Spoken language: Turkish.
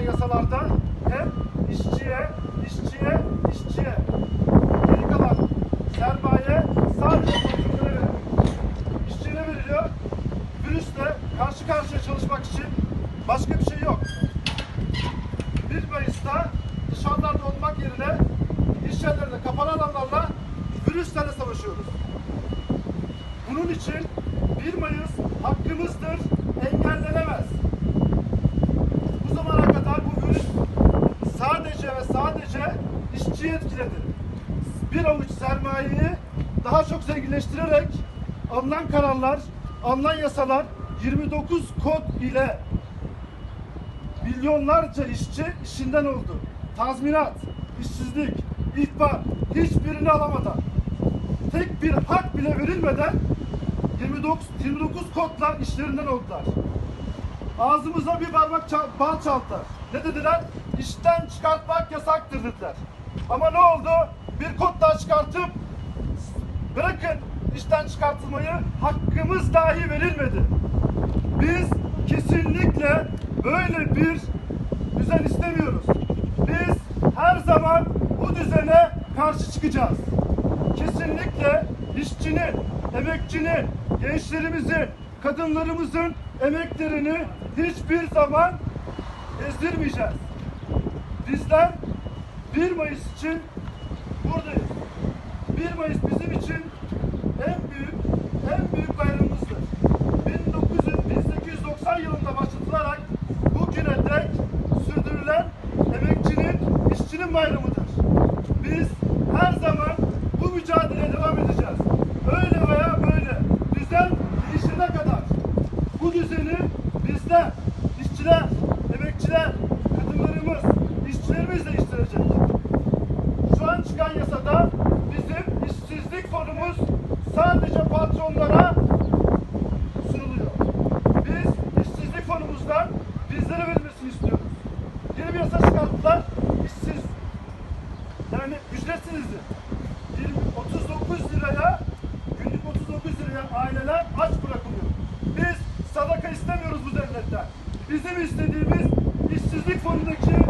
yasalarda hep işçiye, işçiye, işçiye. Geri kalan sermaye sadece patronlara veriliyor. İşçiye veriliyor? Virüsle karşı karşıya çalışmak için başka bir şey yok. 1 Mayıs'ta dışarılarda olmak yerine iş yerlerinde kapalı alanlarla virüslerle savaşıyoruz. Bunun için 1 Mayıs hakkımızdır, engellenemez. Bu zamana kadar bu virüs sadece ve sadece işçiyi etkiledi. Bir avuç sermayeyi daha çok zenginleştirerek alınan kararlar, alınan yasalar 29 kod ile milyonlarca işçi işinden oldu. Tazminat, işsizlik, ihbar hiçbirini alamadan tek bir hak bile verilmeden 29, 29 kodla işlerinden oldular. Ağzımıza bir parmak çal, bal çaldılar. Ne dediler? İşten çıkartmak yasaktır dediler. Ama ne oldu? Bir kod çıkartıp bırakın işten çıkartılmayı hakkımız dahi verilmedi. Biz kesinlikle böyle bir düzen istemiyoruz. Biz her zaman bu düzene karşı çıkacağız. Kesinlikle işçinin, emekçinin, gençlerimizin, kadınlarımızın emeklerini hiçbir zaman ezdirmeyeceğiz. Bizler 1 Mayıs için buradayız. 1 Mayıs bizim için en büyük, en büyük bayramımızdır. 1900, 1890 yılında başlatılarak bugüne dek sürdürülen emekçinin, işçinin bayramıdır. Biz her zaman bu mücadeleye devam edeceğiz. Öyle veya böyle düzen değişene kadar bu düzeni bizler, işçilerimiz değiştirecek. Şu an çıkan yasada bizim işsizlik fonumuz sadece patronlara sunuluyor. Biz işsizlik fonumuzdan bizlere verilmesini istiyoruz. Yeni bir yasa çıkarttılar. İşsiz yani ücretsizdi. 20, 39 liraya günlük 39 liraya aileler aç bırakılıyor. Biz sadaka istemiyoruz bu devletten. Bizim istediğimiz işsizlik fonundaki